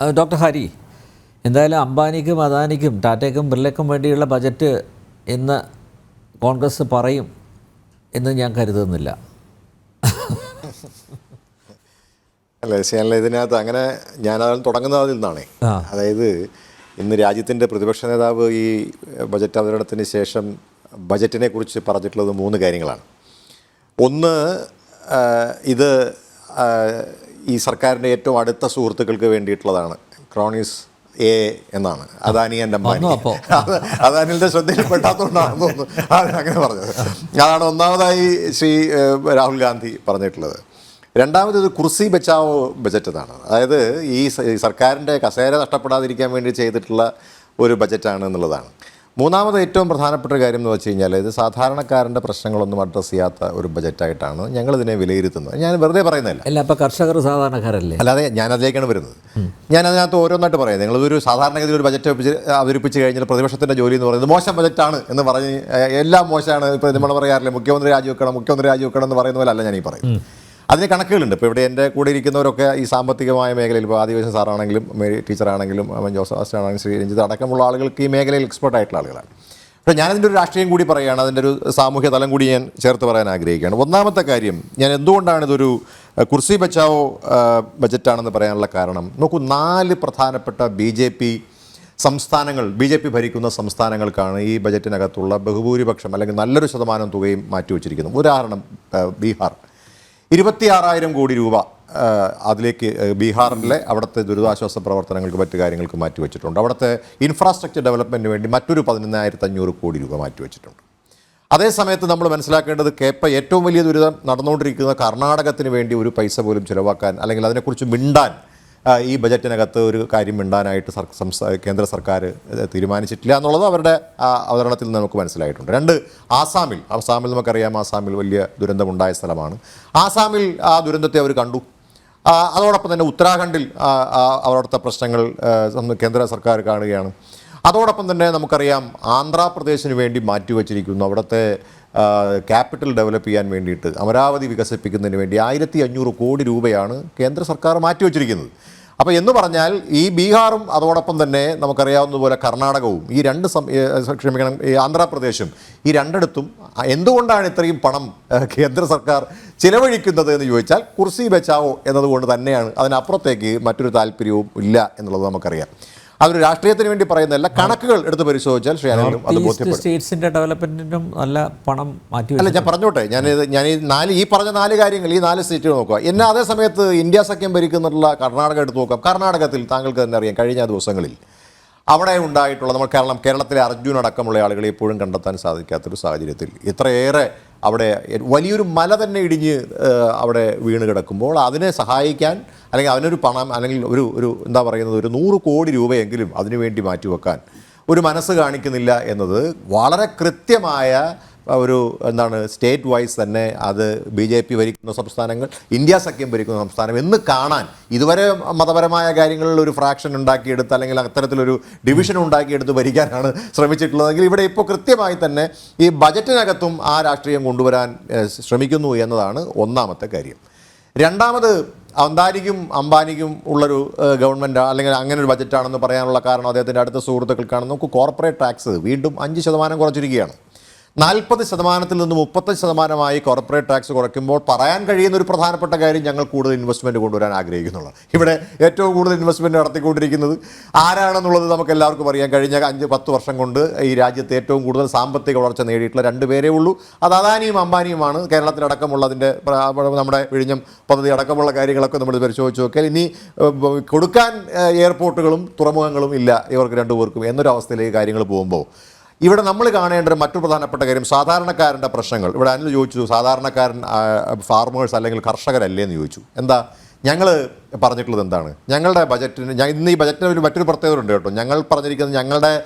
Doctor Hari എന്തായാലും അംബാനിക്കും അദാനിക്കും ടാറ്റയ്ക്കും ബിർലയ്ക്കും വേണ്ടിയുള്ള budget ഇന്ന് കോൺഗ്രസ് പറയും എന്ന് ഞാൻ കരുതുന്നില്ല. അല്ല ശരിയല്ല ഇതിനകത്ത് അങ്ങനെ ഞാൻ അതിൽ തുടങ്ങുന്നത് അതിൽ നിന്നാണേ. അതായത് ഇന്ന് രാജ്യത്തിന്റെ പ്രതിപക്ഷ നേതാവ് ഈ ബജറ്റ് അവതരണത്തിന് ശേഷം ബജറ്റിനെ കുറിച്ച് പറഞ്ഞിട്ടുള്ളത് മൂന്ന് കാര്യങ്ങളാണ്. ഒന്ന് ഇത് ഈ സർക്കാരിന്റെ ഏറ്റവും അടുത്ത സുഹൃത്തുക്കൾക്ക് വേണ്ടിയിട്ടുള്ളതാണ്. ക്രോണീസ് എ എന്നാണ്. അദാനി ആൻഡ് അംബാനി. അദാനിയുടെ ശ്രദ്ധയിൽപ്പെട്ടാത്തതുകൊണ്ടാണെന്ന് തോന്നുന്നു. അങ്ങനെ പറഞ്ഞത്. അതാണ് ഒന്നാമതായി ശ്രീ രാഹുൽ ഗാന്ധി പറഞ്ഞിട്ടുള്ളത്. രണ്ടാമത് ഇത് കുർസി ബച്ചാവോ ബജറ്റ് എന്നാണ് അതായത് ഈ സർക്കാരിന്റെ കസേര നഷ്ടപ്പെടാതിരിക്കാൻ വേണ്ടി ചെയ്തിട്ടുള്ള ഒരു ബജറ്റാണ് എന്നുള്ളതാണ്. മൂന്നാമത് ഏറ്റവും പ്രധാനപ്പെട്ട ഒരു കാര്യം എന്ന് വെച്ച് കഴിഞ്ഞാൽ ഇത് സാധാരണക്കാരന്റെ പ്രശ്നങ്ങളൊന്നും അഡ്രസ്സ് ചെയ്യാത്ത ഒരു ബജറ്റായിട്ടാണ് ഞങ്ങൾ ഇതിനെ വിലയിരുത്തുന്നത്. ഞാൻ വെറുതെ പറയുന്നില്ല അല്ല അപ്പോൾ കർഷകർ സാധാരണക്കാരല്ലേ? അല്ലാതെ ഞാൻ അതിലേക്കാണ് വരുന്നത്. ഞാൻ അതിനകത്ത് ഓരോന്നായിട്ട് പറയാം. നിങ്ങളൊരു സാധാരണഗതിയിൽ ഒരു ബജറ്റ് അവതരിപ്പിച്ച് അവതരിപ്പിച്ച് കഴിഞ്ഞാൽ പ്രതിപക്ഷത്തിന്റെ ജോലി എന്ന് പറയുന്നത് മോശം ബജറ്റാണ് എന്ന് പറഞ്ഞ് എല്ലാം മോശമാണ്. ഇപ്പോൾ നമ്മൾ പറയാറില്ലേ മുഖ്യമന്ത്രി രാജിവെക്കണം മുഖ്യമന്ത്രി രാജിവെക്കണം എന്ന് പറയുന്ന പോലെ അല്ല ഞാൻ ഈ പറയും അതിന് കണക്കുകളുണ്ട്. ഇപ്പോൾ ഇവിടെ എന്റെ കൂടെ ഇരിക്കുന്നവരൊക്കെ ഈ സാമ്പത്തികമായ മേഖലയിൽ ഇപ്പോൾ ആദിവാസി സാറാണെങ്കിലും മേരി ടീച്ചറാണെങ്കിലും അവൻ ജോസഫ് ആണെങ്കിലും ശ്രീ രഞ്ജിത്ത് അടക്കമുള്ള ആളുകൾക്ക് ഈ മേഖലയിൽ എക്സ്പെർട്ട് ആയിട്ടുള്ള ആളുകളാണ്. അപ്പോൾ ഞാനതിന്റെ ഒരു രാഷ്ട്രീയം കൂടി പറയുകയാണ്. അതിന്റെ ഒരു സാമൂഹ്യ തലം കൂടി ഞാൻ ചേർത്ത് പറയാൻ ആഗ്രഹിക്കുകയാണ്. ഒന്നാമത്തെ കാര്യം ഞാൻ എന്തുകൊണ്ടാണ് ഇതൊരു കുർസി ബച്ചാവോ ബജറ്റാണെന്ന് പറയാനുള്ള കാരണം? നോക്കൂ നാല് പ്രധാനപ്പെട്ട ബി ജെ പി സംസ്ഥാനങ്ങൾ ബി ജെ പി ഭരിക്കുന്ന സംസ്ഥാനങ്ങൾക്കാണ് ഈ ബജറ്റിനകത്തുള്ള ബഹുഭൂരിപക്ഷം അല്ലെങ്കിൽ നല്ലൊരു ശതമാനം തുകയും മാറ്റിവെച്ചിരിക്കുന്നത്. ഉദാഹരണം ബീഹാർ. ഇരുപത്തിയാറായിരം കോടി രൂപ അതിലേക്ക് ബീഹാറിലെ അവിടുത്തെ ദുരിതാശ്വാസ പ്രവർത്തനങ്ങൾക്ക് മറ്റു കാര്യങ്ങൾക്ക് മാറ്റിവെച്ചിട്ടുണ്ട് അവിടുത്തെ ഇൻഫ്രാസ്ട്രക്ചർ ഡെവലപ്മെന്റിന് വേണ്ടി മറ്റൊരു പതിനൊന്നായിരത്തി അഞ്ഞൂറ് കോടി രൂപ മാറ്റിവെച്ചിട്ടുണ്ട് അതേസമയത്ത് നമ്മൾ മനസ്സിലാക്കേണ്ടത് കേപ്പ ഏറ്റവും വലിയ ദുരിതം നടന്നുകൊണ്ടിരിക്കുന്ന കർണാടകത്തിന് വേണ്ടി ഒരു പൈസ പോലും ചിലവാക്കാൻ അല്ലെങ്കിൽ അതിനെക്കുറിച്ച് മിണ്ടാൻ ഈ ബജറ്റിനകത്ത് ഒരു കാര്യം മിണ്ടാനായിട്ട് സംസ്ഥാന കേന്ദ്ര സർക്കാർ തീരുമാനിച്ചിട്ടില്ല എന്നുള്ളത് അവരുടെ അവതരണത്തിൽ നമുക്ക് മനസ്സിലായിട്ടുണ്ട്. രണ്ട് ആസാമിൽ ആസാമിൽ നമുക്കറിയാം ആസാമിൽ വലിയ ദുരന്തമുണ്ടായ സ്ഥലമാണ്. ആസാമിൽ ആ ദുരന്തത്തെ അവർ കണ്ടു. അതോടൊപ്പം തന്നെ ഉത്തരാഖണ്ഡിൽ അവിടുത്തെ പ്രശ്നങ്ങൾ കേന്ദ്ര സർക്കാർ കാണുകയാണ്. അതോടൊപ്പം തന്നെ നമുക്കറിയാം ആന്ധ്രാപ്രദേശിന് വേണ്ടി മാറ്റിവെച്ചിരിക്കുന്നു അവിടുത്തെ ക്യാപിറ്റൽ ഡെവലപ്പ് ചെയ്യാൻ വേണ്ടിയിട്ട് അമരാവതി വികസിപ്പിക്കുന്നതിന് വേണ്ടി ആയിരത്തി അഞ്ഞൂറ് കോടി രൂപയാണ് കേന്ദ്ര സർക്കാർ മാറ്റിവെച്ചിരിക്കുന്നത്. അപ്പോൾ എന്ന് പറഞ്ഞാൽ ഈ ബീഹാറും അതോടൊപ്പം തന്നെ നമുക്കറിയാവുന്നതുപോലെ കർണാടകവും ഈ രണ്ട് ക്ഷമിക്കണം ഈ ആന്ധ്രാപ്രദേശും ഈ രണ്ടിടത്തും എന്തുകൊണ്ടാണ് ഇത്രയും പണം കേന്ദ്ര സർക്കാർ ചിലവഴിക്കുന്നത് എന്ന് ചോദിച്ചാൽ കുർസി ബച്ചാവോ എന്നതുകൊണ്ട് തന്നെയാണ്. അതിനപ്പുറത്തേക്ക് മറ്റൊരു താല്പര്യവും ഇല്ല എന്നുള്ളത് നമുക്കറിയാം. അതൊരു രാഷ്ട്രീയത്തിന് വേണ്ടി പറയുന്നതല്ല കണക്കുകൾ എടുത്ത് പരിശോധിച്ചാൽ ശ്രീ അനിലും അത് ബോധ്യപ്പെടും. നല്ല പണം മാറ്റി അല്ല ഞാൻ പറഞ്ഞോട്ടെ ഞാൻ ഞാൻ ഈ നാല് ഈ പറഞ്ഞ നാല് കാര്യങ്ങൾ ഈ നാല് സ്റ്റേറ്റുകൾ നോക്കുക. എന്നെ അതേ സമയത്ത് ഇന്ത്യ സഖ്യം ഭരിക്കുന്നുള്ള കർണാടക എടുത്ത് നോക്കാം. കർണാടകത്തിൽ താങ്കൾക്ക് തന്നെ അറിയാം കഴിഞ്ഞ ദിവസങ്ങളിൽ. അവിടെ ഉണ്ടായിട്ടുള്ള നമ്മൾ കേരളം കേരളത്തിലെ അർജുൻ അടക്കമുള്ള ആളുകളെ എപ്പോഴും കണ്ടെത്താൻ സാധിക്കാത്തൊരു സാഹചര്യത്തിൽ ഇത്രയേറെ അവിടെ വലിയൊരു മല തന്നെ ഇടിഞ്ഞ് അവിടെ വീണ് കിടക്കുമ്പോൾ അതിനെ സഹായിക്കാൻ അല്ലെങ്കിൽ അതിനൊരു പണം അല്ലെങ്കിൽ ഒരു ഒരു എന്താ പറയുന്നത് ഒരു നൂറ് കോടി രൂപയെങ്കിലും അതിനുവേണ്ടി മാറ്റിവെക്കാൻ ഒരു മനസ്സ് കാണിക്കുന്നില്ല എന്നത് വളരെ കൃത്യമായ ഒരു എന്താണ് സ്റ്റേറ്റ് വൈസ് തന്നെ അത് ബി ജെ പി ഭരിക്കുന്ന സംസ്ഥാനങ്ങൾ ഇന്ത്യ സഖ്യം ഭരിക്കുന്ന സംസ്ഥാനം എന്ന് കാണാൻ ഇതുവരെ മതപരമായ കാര്യങ്ങളിൽ ഒരു ഫ്രാക്ഷൻ ഉണ്ടാക്കിയെടുത്ത് അല്ലെങ്കിൽ അത്തരത്തിലൊരു ഡിവിഷൻ ഉണ്ടാക്കിയെടുത്ത് ഭരിക്കാനാണ് ശ്രമിച്ചിട്ടുള്ളതെങ്കിൽ ഇവിടെ ഇപ്പോൾ കൃത്യമായി തന്നെ ഈ ബജറ്റിനകത്തും ആ രാഷ്ട്രീയം കൊണ്ടുവരാൻ ശ്രമിക്കുന്നു എന്നതാണ് ഒന്നാമത്തെ കാര്യം. രണ്ടാമത് അന്താനിക്കും അംബാനിക്കും ഉള്ളൊരു ഗവൺമെന്റ് അല്ലെങ്കിൽ അങ്ങനെ ഒരു ബജറ്റാണെന്ന് പറയാനുള്ള കാരണം അദ്ദേഹത്തിന്റെ അടുത്ത സുഹൃത്തുക്കൾക്കാണ് നമുക്ക് കോർപ്പറേറ്റ് ടാക്സ് വീണ്ടും അഞ്ച് ശതമാനം കുറച്ചിരിക്കുകയാണ്. നാൽപ്പത് ശതമാനത്തിൽ നിന്ന് മുപ്പത്തഞ്ച് ശതമാനമായി കോർപ്പറേറ്റ് ടാക്സ് കുറയ്ക്കുമ്പോൾ പറയാൻ കഴിയുന്ന ഒരു പ്രധാനപ്പെട്ട കാര്യം ഞങ്ങൾ കൂടുതൽ ഇൻവെസ്റ്റ്മെന്റ് കൊണ്ടുവരാൻ ആഗ്രഹിക്കുന്നുള്ളൂ. ഇവിടെ ഏറ്റവും കൂടുതൽ ഇൻവെസ്റ്റ്മെന്റ് നടത്തിക്കൊണ്ടിരിക്കുന്നത് ആരാണെന്നുള്ളത് നമുക്ക് എല്ലാവർക്കും അറിയാം കഴിഞ്ഞ അഞ്ച് പത്ത് വർഷം കൊണ്ട് ഈ രാജ്യത്ത് ഏറ്റവും കൂടുതൽ സാമ്പത്തിക വളർച്ച നേടിയിട്ടുള്ള രണ്ട് പേരേ ഉള്ളൂ. അത് അദാനിയും അംബാനിയുമാണ്. കേരളത്തിലടക്കമുള്ളതിന്റെ അതിന്റെ നമ്മുടെ വിഴിഞ്ഞം പദ്ധതി അടക്കമുള്ള കാര്യങ്ങളൊക്കെ നമ്മൾ പരിശോധിച്ച് നോക്കിയാൽ ഇനി കൊടുക്കാൻ എയർപോർട്ടുകളും തുറമുഖങ്ങളും ഇല്ല. ഇവർക്ക് രണ്ടുപേർക്കും എന്നൊരു അവസ്ഥയിലേക്ക് കാര്യങ്ങൾ പോകുമ്പോൾ. ഇവിടെ നമ്മൾ കാണേണ്ട ഒരു മറ്റു പ്രധാനപ്പെട്ട കാര്യം സാധാരണക്കാരന്റെ പ്രശ്നങ്ങൾ. ഇവിടെ അനിൽ ചോദിച്ചു സാധാരണക്കാരൻ ഫാർമേഴ്സ് അല്ലെങ്കിൽ കർഷകരല്ലേ? എന്ന് ചോദിച്ചു. എന്താ? ഞങ്ങൾ പറഞ്ഞിട്ടുള്ളത് എന്താണ്? ഞങ്ങളുടെ ബജറ്റിന് ഇന്ന് ഈ ബജറ്റിന് ഒരു മറ്റൊരു പ്രത്യേകത ഉണ്ട് കേട്ടോ. ഞങ്ങൾ പറഞ്ഞിരിക്കുന്നത് ഞങ്ങളുടെ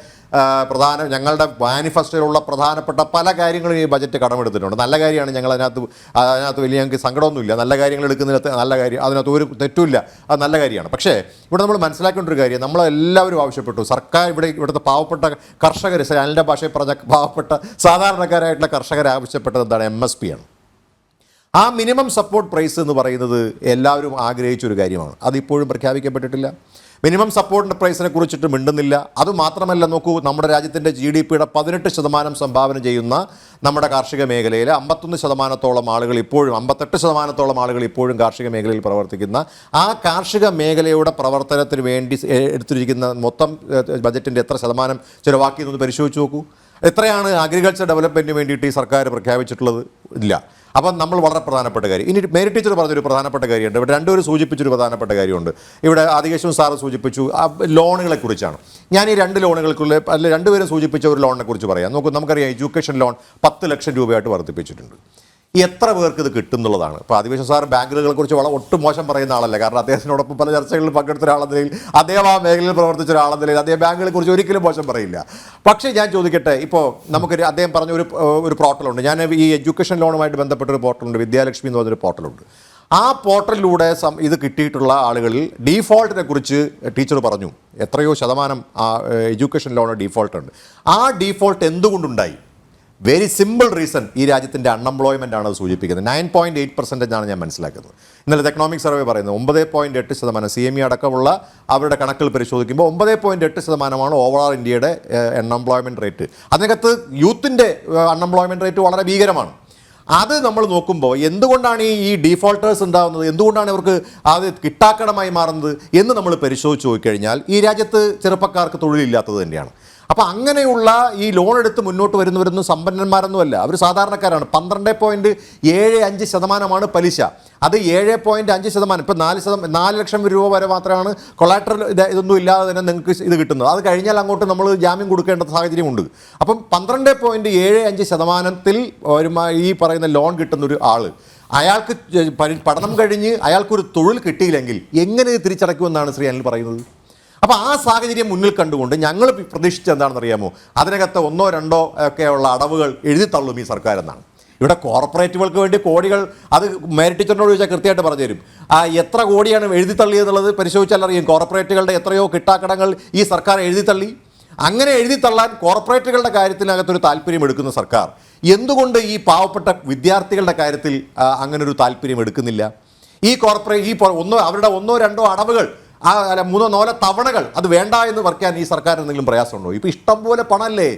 പ്രധാന ഞങ്ങളുടെ മാനിഫെസ്റ്റോയിലുള്ള പ്രധാനപ്പെട്ട പല കാര്യങ്ങളും ഈ ബജറ്റ് കടമെടുത്തിട്ടുണ്ട്. നല്ല കാര്യമാണ് ഞങ്ങൾ അതിനകത്ത് അതിനകത്ത് വലിയ ഞങ്ങൾക്ക് സങ്കടമൊന്നുമില്ല. നല്ല കാര്യങ്ങൾ എടുക്കുന്നതിനകത്ത് നല്ല കാര്യം അതിനകത്ത് ഒരു തെറ്റുമില്ല. അത് നല്ല കാര്യമാണ്. പക്ഷേ ഇവിടെ നമ്മൾ മനസ്സിലാക്കേണ്ട ഒരു കാര്യം നമ്മളെല്ലാവരും ആവശ്യപ്പെട്ടു. സർക്കാർ ഇവിടെ ഇവിടുത്തെ പാവപ്പെട്ട കർഷകർ അനിലിന്റെ ഭാഷയിൽ പറഞ്ഞ പാവപ്പെട്ട സാധാരണക്കാരായിട്ടുള്ള കർഷകർ ആവശ്യപ്പെട്ടത് എന്താണ്? എം എസ് പി ആണ്. ആ മിനിമം സപ്പോർട്ട് പ്രൈസ് എന്ന് പറയുന്നത് എല്ലാവരും ആഗ്രഹിച്ച ഒരു കാര്യമാണ്. അതിപ്പോഴും പ്രഖ്യാപിക്കപ്പെട്ടിട്ടില്ല. മിനിമം സപ്പോർട്ടിന്റെ പ്രൈസിനെ കുറിച്ചിട്ട് മിണ്ടുന്നില്ല. അതുമാത്രമല്ല നോക്കൂ നമ്മുടെ രാജ്യത്തിന്റെ ജി ഡി പിയുടെ പതിനെട്ട് ശതമാനം സംഭാവന ചെയ്യുന്ന നമ്മുടെ കാർഷിക മേഖലയിൽ അമ്പത്തൊന്ന് ശതമാനത്തോളം ആളുകൾ ഇപ്പോഴും അമ്പത്തെട്ട് ശതമാനത്തോളം ആളുകൾ ഇപ്പോഴും കാർഷിക മേഖലയിൽ പ്രവർത്തിക്കുന്ന ആ കാർഷിക മേഖലയുടെ പ്രവർത്തനത്തിന് വേണ്ടി എടുത്തിരിക്കുന്ന മൊത്തം ബജറ്റിന്റെ എത്ര ശതമാനം ചിലവാക്കിയെന്നൊന്ന് പരിശോധിച്ച് നോക്കൂ. എത്രയാണ് അഗ്രികൾച്ചർ ഡെവലപ്മെന്റിന് വേണ്ടിയിട്ട് ഈ സർക്കാർ പ്രഖ്യാപിച്ചിട്ടുള്ളത്? ഇല്ല. അപ്പം നമ്മൾ വളരെ പ്രധാനപ്പെട്ട കാര്യം. ഇനി മേരി ടീച്ചർ പറഞ്ഞൊരു പ്രധാനപ്പെട്ട കാര്യമുണ്ട്. ഇവിടെ രണ്ടുപേരും സൂചിപ്പിച്ചൊരു പ്രധാനപ്പെട്ട കാര്യമുണ്ട്. ഇവിടെ ആദികേശവും സാറ് സൂചിപ്പിച്ചു. ലോണുകളെ കുറിച്ചാണ്. ഞാൻ ഈ രണ്ട് ലോണുകൾക്കുള്ള അല്ല രണ്ടുപേരും സൂചിപ്പിച്ച ഒരു ലോണിനെ കുറിച്ച് പറയാം. നോക്കൂ നമുക്കറിയാം എഡ്യൂക്കേഷൻ ലോൺ പത്ത് ലക്ഷം രൂപയായിട്ട് വർദ്ധിപ്പിച്ചിട്ടുണ്ട്. എത്ര പേർക്ക് ഇത് കിട്ടും എന്നുള്ളതാണ് ഇപ്പോൾ ആദിവേശം സാർ ബാങ്കുകളെ കുറിച്ച് വളരെ ഒട്ടും മോശം പറയുന്ന ആളല്ല. കാരണം അദ്ദേഹത്തിനോടൊപ്പം പല ചർച്ചകളിൽ പങ്കെടുത്ത ഒരാളെന്ന നിലയിൽ അദ്ദേഹം ആ മേഖലയിൽ പ്രവർത്തിച്ച ഒരാളെന്ന നിലയിൽ അദ്ദേഹം ബാങ്കുകളെ കുറിച്ച് ഒരിക്കലും മോശം പറയില്ല. പക്ഷേ ഞാൻ ചോദിക്കട്ടെ ഇപ്പോൾ നമുക്ക് അദ്ദേഹം പറഞ്ഞ ഒരു ഒരു പോർട്ടലുണ്ട്. ഞാൻ ഈ എഡ്യൂക്കേഷൻ ലോണുമായിട്ട് ബന്ധപ്പെട്ട ഒരു പോർട്ടലുണ്ട്. വിദ്യാലക്ഷ്മി എന്ന് പറഞ്ഞൊരു പോർട്ടലുണ്ട്. ആ പോർട്ടലിലൂടെ സം ഇത് കിട്ടിയിട്ടുള്ള ആളുകളിൽ ഡീഫോൾട്ടിനെ കുറിച്ച് ടീച്ചർ പറഞ്ഞു. എത്രയോ ശതമാനം ആ എഡ്യൂക്കേഷൻ ലോൺ ഡീഫോൾട്ട് ഉണ്ട് ആ ഡീഫോൾട്ട് എന്തുകൊണ്ടുണ്ടായി? വെരി സിമ്പിൾ റീസൺ ഈ രാജ്യത്തിന്റെ അൺഎംപ്ലോയ്മെന്റ് ആണ് സൂചിപ്പിക്കുന്നത്. നയൻ പോയിന്റ് എയ്റ്റ് പെർസെന്റേജ് ആണ് ഞാൻ മനസ്സിലാക്കുന്നത്. ഇന്നലെ എക്കണോമിക് സർവേ പറയുന്നത് ഒമ്പത് പോയിന്റ് എട്ട് ശതമാനം സി എം ഇ അടക്കമുള്ള അവരുടെ കണക്കുകൾ പരിശോധിക്കുമ്പോൾ ഒമ്പത് പോയിന്റ് എട്ട് ശതമാനമാണ് ഓവറോൾ ഇന്ത്യയുടെ അൺഎംപ്ലോയ്മെന്റ് റേറ്റ് അതിനകത്ത് യൂത്തിന്റെ അൺഎംപ്ലോയ്മെന്റ് റേറ്റ് വളരെ ഭീകരമാണ്. അത് നമ്മൾ നോക്കുമ്പോൾ എന്തുകൊണ്ടാണ് ഈ ഡീഫോൾട്ടേഴ്സ് ഉണ്ടാകുന്നത് എന്തുകൊണ്ടാണ് ഇവർക്ക് അത് കിട്ടാക്കടമായി മാറുന്നത് എന്ന് നമ്മൾ പരിശോധിച്ച് നോക്കിക്കഴിഞ്ഞാൽ ഈ രാജ്യത്ത് ചെറുപ്പക്കാർക്ക് തൊഴിലില്ലാത്തത് തന്നെയാണ്. അപ്പോൾ അങ്ങനെയുള്ള ഈ ലോൺ എടുത്ത് മുന്നോട്ട് വരുന്നവരൊന്നും സമ്പന്നന്മാരൊന്നുമല്ല. അവർ സാധാരണക്കാരാണ്. പന്ത്രണ്ട് പോയിന്റ് ഏഴ് അഞ്ച് ശതമാനമാണ് പലിശ. അത് ഏഴ് പോയിന്റ് അഞ്ച് ശതമാനം. ഇപ്പോൾ നാല് ശതമാനം നാല് ലക്ഷം രൂപ വരെ മാത്രമാണ് കൊളാട്രൽ ഇത് ഇതൊന്നും ഇല്ലാതെ തന്നെ നിങ്ങൾക്ക് ഇത് കിട്ടുന്നത്. അത് കഴിഞ്ഞാൽ അങ്ങോട്ട് നമ്മൾ ജാമ്യം കൊടുക്കേണ്ട സാഹചര്യമുണ്ട് അപ്പം പന്ത്രണ്ട് പോയിന്റ് ഏഴ് അഞ്ച് ശതമാനത്തിൽ ഈ പറയുന്ന ലോൺ കിട്ടുന്ന ഒരു ആൾ അയാൾക്ക് പഠനം കഴിഞ്ഞ് അയാൾക്കൊരു തൊഴിൽ കിട്ടിയില്ലെങ്കിൽ എങ്ങനെ ഇത് തിരിച്ചടക്കുമെന്നാണ് ശ്രീ അനിൽ പറയുന്നത്? അപ്പോൾ ആ സാഹചര്യം മുന്നിൽ കണ്ടുകൊണ്ട് ഞങ്ങൾ പ്രതീക്ഷിച്ചത് എന്താണെന്ന് അറിയാമോ അതിനകത്ത് ഒന്നോ രണ്ടോ ഒക്കെയുള്ള അടവുകൾ എഴുതി തള്ളും ഈ സർക്കാർ എന്നാണ്. ഇവിടെ കോർപ്പറേറ്റുകൾക്ക് വേണ്ടി കോടികൾ അത് ടീച്ചറിനോട് ചോദിച്ചാൽ കൃത്യമായിട്ട് പറഞ്ഞു തരും. ആ എത്ര കോടിയാണ് എഴുതി തള്ളിയെന്നുള്ളത് പരിശോധിച്ചാൽ അറിയും. കോർപ്പറേറ്റുകളുടെ എത്രയോ കിട്ടാക്കടങ്ങൾ ഈ സർക്കാർ എഴുതി തള്ളി. അങ്ങനെ എഴുതി തള്ളാൻ കോർപ്പറേറ്റുകളുടെ കാര്യത്തിനകത്തൊരു താല്പര്യം എടുക്കുന്ന സർക്കാർ. എന്തുകൊണ്ട് ഈ പാവപ്പെട്ട വിദ്യാർത്ഥികളുടെ കാര്യത്തിൽ അങ്ങനൊരു താല്പര്യം എടുക്കുന്നില്ല? ഈ കോർപ്പറേറ്റ് ഈ ഒന്നോ അവരുടെ ഒന്നോ രണ്ടോ അടവുകൾ ആ മൂന്നോ നാലോ തവണകൾ അത് വേണ്ട എന്ന് പറയാൻ ഈ സർക്കാർ എന്തെങ്കിലും പ്രയാസമുണ്ടോ? ഇപ്പോൾ ഇഷ്ടം പോലെ പണമല്ലേ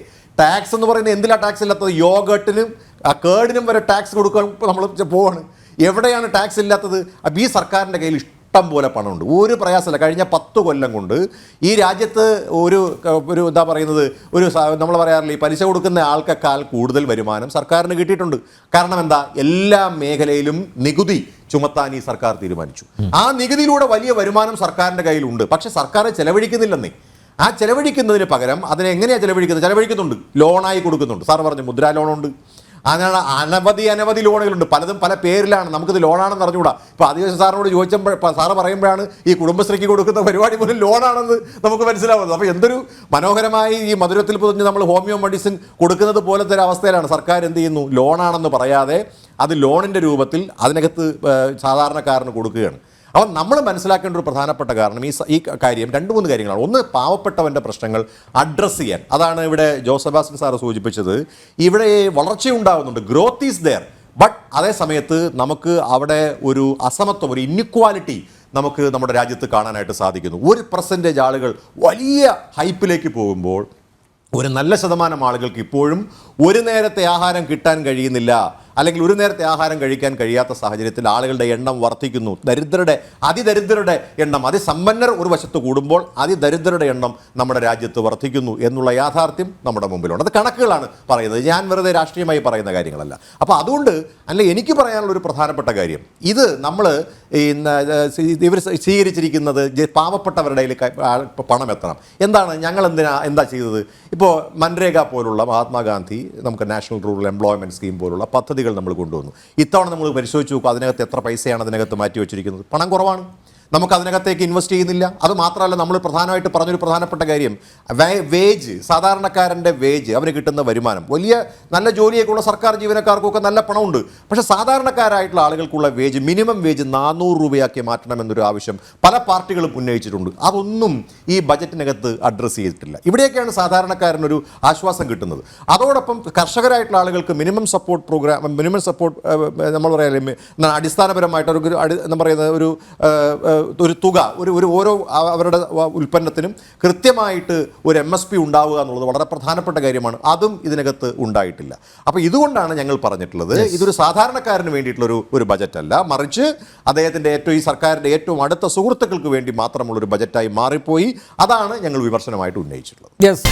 ടാക്സ് എന്ന് പറയുന്നത് എന്തിലാ ടാക്സ് ഇല്ലാത്തത്? യോഗട്ടിനും കേടിനും വരെ ടാക്സ് കൊടുക്കാൻ നമ്മൾ പോവാണ്. എവിടെയാണ് ടാക്സ് ഇല്ലാത്തത്? ഈ സർക്കാരിന്റെ കയ്യിൽ പോലെ പണമുണ്ട്. ഒരു പ്രയാസമില്ല. കഴിഞ്ഞ പത്ത് കൊല്ലം കൊണ്ട് ഈ രാജ്യത്ത് ഒരു ഒരു എന്താ പറയുന്നത് ഒരു നമ്മൾ പറയാറില്ല ഈ പലിശ കൊടുക്കുന്ന ആൾക്കാൽ കൂടുതൽ വരുമാനം സർക്കാരിന് കിട്ടിയിട്ടുണ്ട്. കാരണം എന്താ? എല്ലാ മേഖലയിലും നികുതി ചുമത്താൻ ഈ സർക്കാർ തീരുമാനിച്ചു. ആ നികുതിയിലൂടെ വലിയ വരുമാനം സർക്കാരിന്റെ കയ്യിലുണ്ട്. പക്ഷെ സർക്കാർ ചെലവഴിക്കുന്നില്ലെന്നേ. ആ ചെലവഴിക്കുന്നതിന് പകരം അതിനെങ്ങനെയാണ് ചെലവഴിക്കുന്നത്? ചെലവഴിക്കുന്നുണ്ട്. ലോണായി കൊടുക്കുന്നുണ്ട്. സാർ പറഞ്ഞു മുദ്രാ ലോണുണ്ട്. അങ്ങനെ അനവധി അനവധി ലോണുകളുണ്ട്. പലതും പല പേരിലാണ്. നമുക്കിത് ലോണാണെന്ന് അറിഞ്ഞുകൂടാ. ഇപ്പോൾ ആദിവാസി സാറിനോട് ചോദിച്ചപ്പോൾ സാറ് പറയുമ്പോഴാണ് ഈ കുടുംബശ്രീക്ക് കൊടുക്കുന്ന പരിപാടി പോലും ലോണാണെന്ന് നമുക്ക് മനസ്സിലാവുന്നത്. അപ്പോൾ എന്തൊരു മനോഹരമായി ഈ മധുരത്തിൽ പൊതിഞ്ഞ് നമ്മൾ ഹോമിയോ മെഡിസിൻ കൊടുക്കുന്നത് പോലത്തെ ഒരു അവസ്ഥയിലാണ്. സർക്കാർ എന്ത് ചെയ്യുന്നു? ലോണാണെന്ന് പറയാതെ അത് ലോണിന്റെ രൂപത്തിൽ അതിനകത്ത് സാധാരണക്കാരന് കൊടുക്കുകയാണ്. അപ്പം നമ്മൾ മനസ്സിലാക്കേണ്ട ഒരു പ്രധാനപ്പെട്ട കാരണം ഈ ഈ കാര്യം രണ്ട് മൂന്ന് കാര്യങ്ങളാണ്. ഒന്ന് പാവപ്പെട്ടവന്റെ പ്രശ്നങ്ങൾ അഡ്രസ്സ് ചെയ്യാൻ. അതാണ് ഇവിടെ ജോസഫാസൻ സാറ് സൂചിപ്പിച്ചത്. ഇവിടെ വളർച്ചയുണ്ടാകുന്നുണ്ട് ഗ്രോത്ത് ഈസ് ദെയർ ബട്ട് അതേ സമയത്ത് നമുക്ക് അവിടെ ഒരു അസമത്വം ഒരു ഇന്നിക്വാലിറ്റി നമുക്ക് നമ്മുടെ രാജ്യത്ത് കാണാനായിട്ട് സാധിക്കുന്നു. ഒരു പെർസെന്റേജ് ആളുകൾ വലിയ ഹൈപ്പിലേക്ക് പോകുമ്പോൾ ഒരു നല്ല ശതമാനം ആളുകൾക്ക് ഇപ്പോഴും ഒരു നേരത്തെ ആഹാരം കിട്ടാൻ കഴിയുന്നില്ല. അല്ലെങ്കിൽ ഒരു നേരത്തെ ആഹാരം കഴിക്കാൻ കഴിയാത്ത സാഹചര്യത്തിൽ ആളുകളുടെ എണ്ണം വർദ്ധിക്കുന്നു. ദരിദ്രരുടെ അതിദരിദ്രരുടെ എണ്ണം അതിസമ്പന്നർ ഒരു വശത്ത് കൂടുമ്പോൾ അതിദരിദ്രരുടെ എണ്ണം നമ്മുടെ രാജ്യത്ത് വർദ്ധിക്കുന്നു എന്നുള്ള യാഥാർത്ഥ്യം നമ്മുടെ മുമ്പിലുണ്ട്. അത് കണക്കുകളാണ് പറയുന്നത്. ഞാൻ വെറുതെ രാഷ്ട്രീയമായി പറയുന്ന കാര്യങ്ങളല്ല. അപ്പോൾ അതുകൊണ്ട് അല്ല എനിക്ക് പറയാനുള്ള ഒരു പ്രധാനപ്പെട്ട കാര്യം. ഇത് നമ്മൾ ഇവർ സ്വീകരിച്ചിരിക്കുന്നത് പാവപ്പെട്ടവരുടെ പണം എത്തണം. എന്താണ് ഞങ്ങൾ എന്തിനാ എന്താ ചെയ്തത്? ഇപ്പോൾ മൻരേഗ പോലുള്ള മഹാത്മാഗാന്ധി നമുക്ക് നാഷണൽ റൂറൽ എംപ്ലോയ്മെന്റ് സ്കീം പോലുള്ള പദ്ധതികൾ നമ്മൾ കൊണ്ടുവന്നു. ഇത്തവണ നമ്മൾ പരിശോധിച്ച് നോക്കുക അതിനകത്ത് എത്ര പൈസയാണ് അതിനകത്ത് മാറ്റി വെച്ചിരിക്കുന്നത് പണം കുറവാണ്. നമുക്ക് അതിനകത്തേക്ക് ഇൻവെസ്റ്റ് ചെയ്യുന്നില്ല. അത് മാത്രമല്ല നമ്മൾ പ്രധാനമായിട്ട് പറഞ്ഞൊരു പ്രധാനപ്പെട്ട കാര്യം. വേജ് സാധാരണക്കാരന്റെ വേജ് അവന് കിട്ടുന്ന വരുമാനം. വലിയ നല്ല ജോലിയൊക്കെയുള്ള സർക്കാർ ജീവനക്കാർക്കൊക്കെ നല്ല പണമുണ്ട്. പക്ഷേ സാധാരണക്കാരായിട്ടുള്ള ആളുകൾക്കുള്ള വേജ് മിനിമം വേജ് നാനൂറ് രൂപയാക്കി മാറ്റണമെന്നൊരു ആവശ്യം പല പാർട്ടികളും ഉന്നയിച്ചിട്ടുണ്ട്. അതൊന്നും ഈ ബജറ്റിനകത്ത് അഡ്രസ്സ് ചെയ്തിട്ടില്ല. ഇവിടെയൊക്കെയാണ് സാധാരണക്കാരനൊരു ആശ്വാസം കിട്ടുന്നത്. അതോടൊപ്പം കർഷകരായിട്ടുള്ള ആളുകൾക്ക് minimum support program minimum support നമ്മൾ പറയാം അടിസ്ഥാനപരമായിട്ട് ഒരു എന്താ പറയുന്നത് ഒരു ഒരു തുക ഒരു ഒരു ഓരോ അവരുടെ ഉൽപ്പന്നത്തിനും കൃത്യമായിട്ട് ഒരു എം എസ് പി ഉണ്ടാവുക എന്നുള്ളത് വളരെ പ്രധാനപ്പെട്ട കാര്യമാണ്. അതും ഇതിനകത്ത് ഉണ്ടായിട്ടില്ല. അപ്പോൾ ഇതുകൊണ്ടാണ് ഞങ്ങൾ പറഞ്ഞിട്ടുള്ളത് ഇതൊരു സാധാരണക്കാരന് വേണ്ടിയിട്ടുള്ള ഒരു ഒരു ബജറ്റ് അല്ല മറിച്ച് അദ്ദേഹത്തിന്റെ ഏറ്റവും ഈ സർക്കാരിന്റെ ഏറ്റവും അടുത്ത സുഹൃത്തുക്കൾക്ക് വേണ്ടി മാത്രമുള്ളൊരു ബജറ്റായി മാറിപ്പോയി. അതാണ് ഞങ്ങൾ വിമർശനമായിട്ട് ഉന്നയിച്ചിട്ടുള്ളത്. യെസ്